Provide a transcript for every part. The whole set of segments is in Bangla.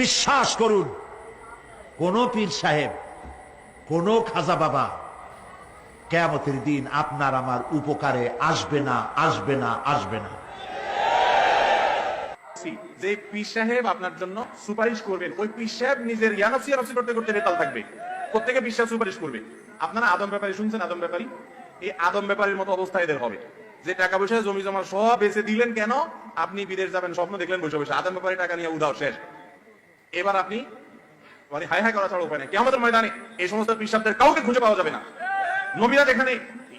বিশ্বাস করুন, কোন পীর সাহেব, কোন খাজা বাবা, কেয়ামতের দিন আপনার আমার উপকারে আসবে না আসবে না আসবে না। যে পীর সাহেব আপনার জন্য সুপারিশ করবেন, ওই পীর সাহেব নিজের করতে করতে থাকবে। প্রত্যেকে পীর সাহেব সুপারিশ করবে। আপনারা আদম ব্যাপারী শুনছেন আদম ব্যাপারী? এই আদম ব্যাপারীর মতো অবস্থা এদের হবে। যে টাকা পয়সা জমি জমা সব বেঁচে দিলেন কেন? আপনি বিদেশ যাবেন স্বপ্ন দেখলেন বসে বসে। আদম ব্যাপারী টাকা নিয়ে উদাও শেষ। এবার আপনি মানে হাই হাই করা ছাড়া উপায় নেই। কেমন ময়দানে এই সমস্ত পীর সাহেবদের কাউকে খুঁজে পাওয়া যাবে না। নবীরা যেখানে,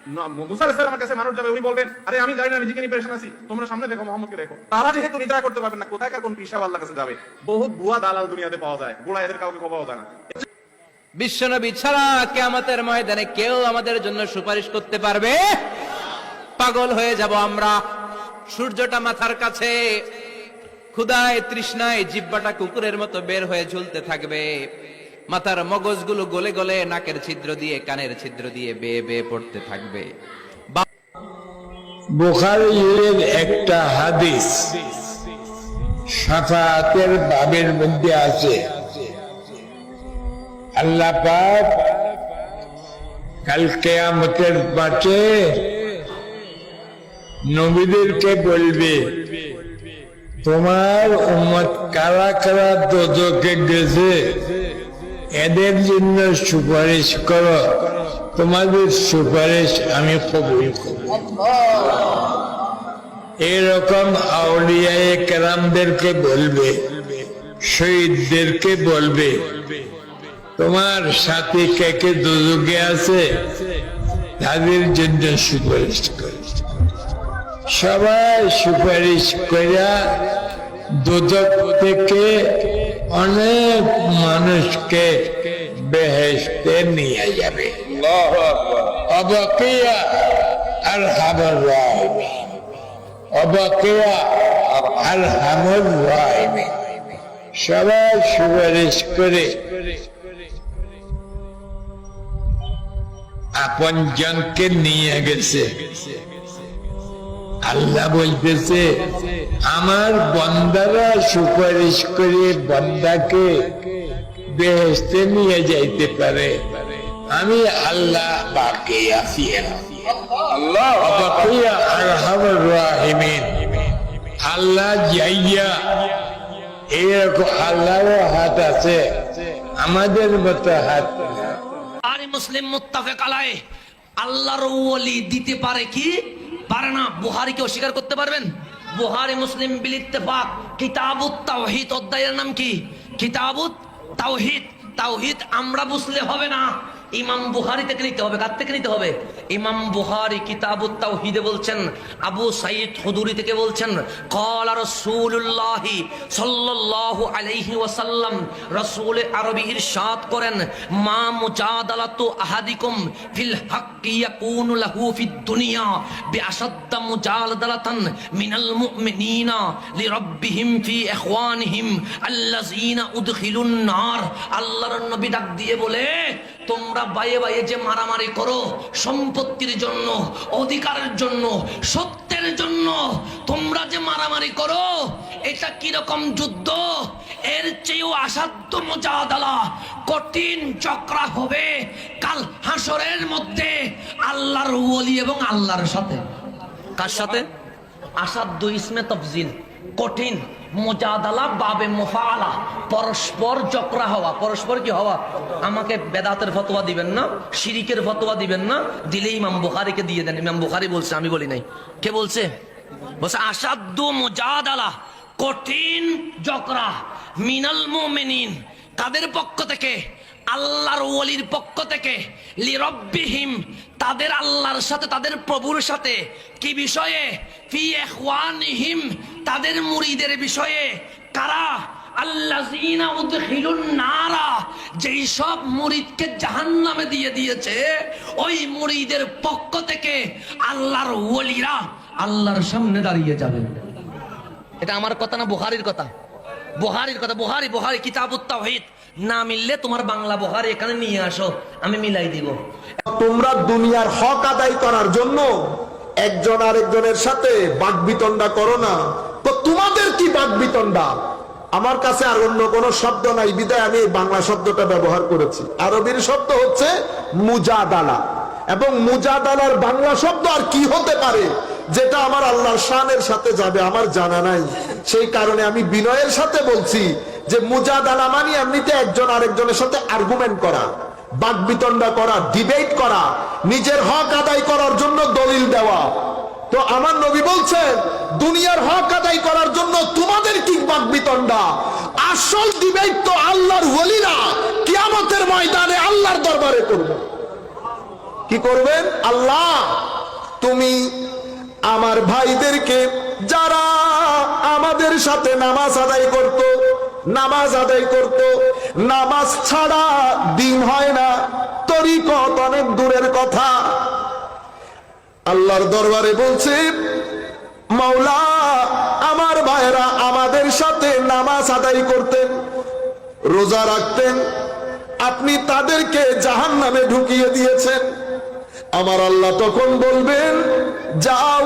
ন- মুসা আলাইহিস কাছে মানুষ যাবে, উনি বলবেন, আরে, আমি জানি না আছি। তোমরা সামনে দেখো, মোহাম্মদকে দেখো। তারা যেহেতু নিদ্রা করতে পারবেন না, কোথায় কোন পিসাব আল্লাহ কাছে যাবে? ভুয়া দালাল দুনিয়াতে পাওয়া যায়। এদের কাউকে যায় না। ছাড়া কেয়ামতের ময়দানে কেউ আমাদের জন্য সুপারিশ করতে পারবে? পাগল হয়ে যাব আমরা। সূর্যটা মাথার কাছে। ক্ষুদায় তৃষ্ণায় জিব্বাটা কুকুরের মতো বের হয়ে ঝুলতে থাকবে। মাথার মগজগুলো গলে গলে নাকের ছিদ্র দিয়ে, কানের ছিদ্র দিয়ে বেয়ে বেয়ে পড়তে থাকবে। একটা হাদিস সাফাতের বাবের মধ্যে আছে। আল্লাহ পাক কাল কেয়ামতের মাঠে নবীদেরকে বলবে তোমার উম্মত কারা কারা দোজকে গেছে? এদের জন্য সুপারিশ করো। তোমাদের সুপারিশ আমি কবুল করব। এরকম আউলিয়ায়ে কেরামদেরকে বলবে, শহীদদেরকে বলবে, তোমার সাথে কে কে দুযোগে আছে? তাদের জন্য সুপারিশ করে। সবাই সুপারিশ করিয়া দুদক থেকে অনেক মানুষকে বেহেস্তে নিয়ে যাবে। অবকিয়া আর অবকিয়া আর হামর সবাই সুপারিশ করে আপন জনকে নিয়ে গেছে। আল্লাহ বলতেছে আমার বন্দারা সুপারিশ করে বন্দাকে বেহেস্তে নিয়ে যাইতে পারে। আমি আল্লাহ বাকি আল্লাহ যাইয়া এরকম আল্লাহর হাত আছে আমাদের মতো হাত আর মুসলিম মুত্তাফেক আলাই আল্লাহর ওলি দিতে পারে কি? পারে না, বুহারিকে অস্বীকার করতে পারবেন? বুহারি মুসলিম বিল ইত্তেফাক। কিতাবুত তাওহিত অধ্যায়ের নাম কি? কিতাবুত তাওহীদ। তাওহীদ আমরা বুঝলে হবে না। ইমাম বুহারি থেকে নিতে হবে? কার থেকে নিতে হবে? ইমাম বুহারি কিতাবুত তাওহীদে বলছেন, আবু সাইদ হুদুরি থেকে বলছেন ক্বালা রাসূলুল্লাহি আরবি ইরশাদ করেন, মা মুজাদালাতু আহাদিকুম ফিল হাক্কি ইয়াকুনু লাহু ফিদ দুনিয়া বিআশাদ্দা মিনাল মুমিনিনা লিরাব্বিহিম ফি ইখওয়ানিহিম আল্লাযিনা উদখিলুন নার। আল্লাহর নবী ডাক দিয়ে বলে, তোমরা বাইয়ে বাইয়ে যে মারামারি করো সম্পত্তির জন্য অধিকারের জন্য সত্যের জন্য তোমরা যে মারামারি করো এটা কীরকম যুদ্ধ? এর চেয়েও আসাধ্য মোজাদালা কঠিন চক্রা হবে কাল হাসরের মধ্যে আল্লাহর ওলি এবং আল্লাহর সাথে। কার সাথে? আসাধ্য ইসমে তফজিল। কঠিন, মোজাদালা, বাবে মোফালা পরস্পর চক্রা হওয়া। পরস্পর কি হওয়া? আমাকে বেদাতের ফতোয়া দিবেন না, শিরিকের ফতোয়া দিবেন না দিলে ইমাম বুখারিকে দিয়ে দেন। ইমাম বুখারি বলছে, আমি বলি নাই। কে বলছে? বলছে আসাধ্য মোজাদালা, কঠিন চক্রা মিনাল মোমেনিন। তাদের পক্ষ থেকে? আল্লাহর ওলির পক্ষ থেকে লিরব্বিহিম, তাদের আল্লাহর সাথে, তাদের প্রভুর সাথে। কি বিষয়ে? ফি ইখওয়ানিহিম, তাদের মুরিদের বিষয়ে। কারা? আল্লাযিনা উদখিলুন নারা, যেই সব মুরিদকে জাহান্নামে দিয়ে দিয়েছে, ওই মুরিদের পক্ষ থেকে আল্লাহর ওলিরা আল্লাহর সামনে দাঁড়িয়ে যাবেন এটা আমার কথা না বুহারির কথা? বুহারির কথা বুহারি বুহারি কিতাবুত তাওহীদ। না মিললে তোমার বাংলা বুহারি এখানে নিয়ে আসো, আমি মিলাই দিব। তোমরা দুনিয়ার হক আদায় করার জন্য একজন আরেকজনের সাথে বাগবিতণ্ডা করো না। তো তোমাদের কি বাগবিতণ্ডা আমার কাছে আর অন্য কোনো শব্দ নাই, বিদায়, আমি বাংলা শব্দটা ব্যবহার করেছি। আরবির শব্দ হচ্ছে মুজাদালা। এবং মুজাদালার বাংলা শব্দ আর কি হতে পারে? যেটা আমার আল্লাহর শানের সাথে যাবে, আমার জানা নাই। সেই কারণে আমি বিনয়ের সাথে বলছি যে মুজাদালা মানে এমনিতে একজন আরেকজনের সাথে আর্গুমেন্ট করা, বাকবিতণ্ডা করা ডিবেট করা, নিজের হক আদায় করার জন্য দলিল দেওয়া। তো আমার নবী বলছেন, দুনিয়ার হক আদায় করার জন্য তোমাদের কি বাকবিতণ্ডা? আসল ডিবেট তো আল্লাহর ওলিরা কিয়ামতের ময়দানে আল্লাহর দরবারে করবে। কি করবেন? আল্লাহ, তুমি আমার ভাইদেরকে, যারা আমাদের সাথে নামাজ আদায় করত নামাজ আদায় করত। নামাজ ছাড়া দিন হয় না। তরিকত অনেক দূরের কথা। আল্লাহর দরবারে বলছে, মাওলা, আমার ভাইরা আমাদের সাথে নামাজ আদায় করতেন, রোজা রাখতেন। আপনি তাদেরকে জাহান নামে ঢুকিয়ে দিয়েছেন। আমার আল্লাহ তখন বলবেন, যাও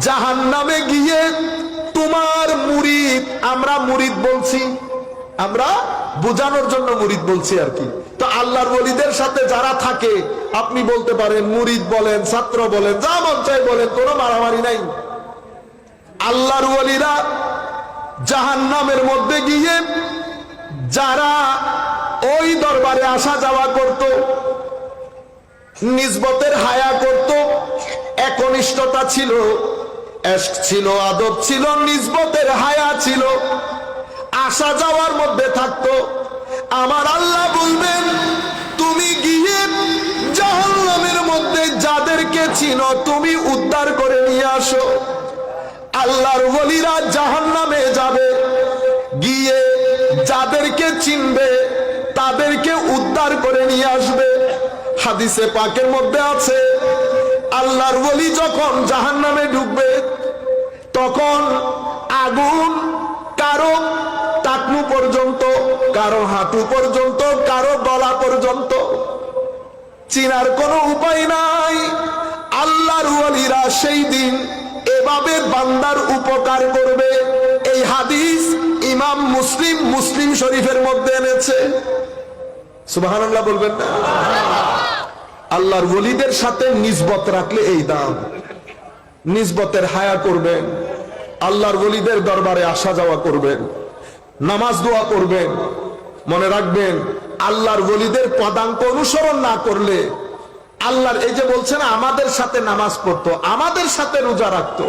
জাহান নামে গিয়ে তোমার মুরিদ, আমরা মুরিদ বলছি। আমরা বোঝানোর জন্য মুরিদ বলছি আর কি। তো আল্লাহর ওলিদের সাথে যারা থাকে, আপনি বলতে পারেন, মুরিদ বলেন, ছাত্র বলেন, যা মন চাই বলেন, কোনো মারামারি নাই। আল্লাহর ওলিরা জাহান নামের মধ্যে গিয়ে যারা ওই দরবারে আসা যাওয়া করত, নিজবতের হায়া করত, একনিষ্ঠতা ছিল। ছিল, আদব ছিল নিজবতের হায়া ছিল। আসা যাওয়ার মধ্যে থাকতো। আমার আল্লাহ বলবেন, তুমি গিয়ে জাহান্নামের মধ্যে যাদেরকে চিনো, তুমি উদ্ধার করে নিয়ে আসো। আল্লাহর ওলিরা জাহান্নামে যাবে। গিয়ে যাদেরকে চিনবে, তাদেরকে উদ্ধার করে নিয়ে আসবে। হাদিসে পাকের মধ্যে আছে আল্লাহর ওলি যখন জাহান্নামে ঢুকবে, তখন আগুন কারও টাকনু পর্যন্ত, কারও হাঁটু পর্যন্ত, কারও গলা পর্যন্ত। চিনার কোনো উপায় নাই। আল্লাহর ওয়ালিরা সেই দিন এভাবে বান্দার উপকার করবে। এই হাদিস ইমাম মুসলিম মুসলিম শরীফের মধ্যে এনেছে। সুবহানাল্লাহ বলবেন না? আল্লাহর ওলিদের সাথে নিজবত রাখলে এই দাম। নিজবতের হায়া করবেন, আল্লাহর ওলিদের দরবারে আসা যাওয়া করবেন, নামাজ দোয়া করবেন, মনে রাখবেন, আল্লাহর ওলিদের পদাঙ্ক অনুসরণ না করলে আল্লাহর এই যে বলছেন আমাদের সাথে নামাজ পড়তো, আমাদের সাথে রোজা রাখতো।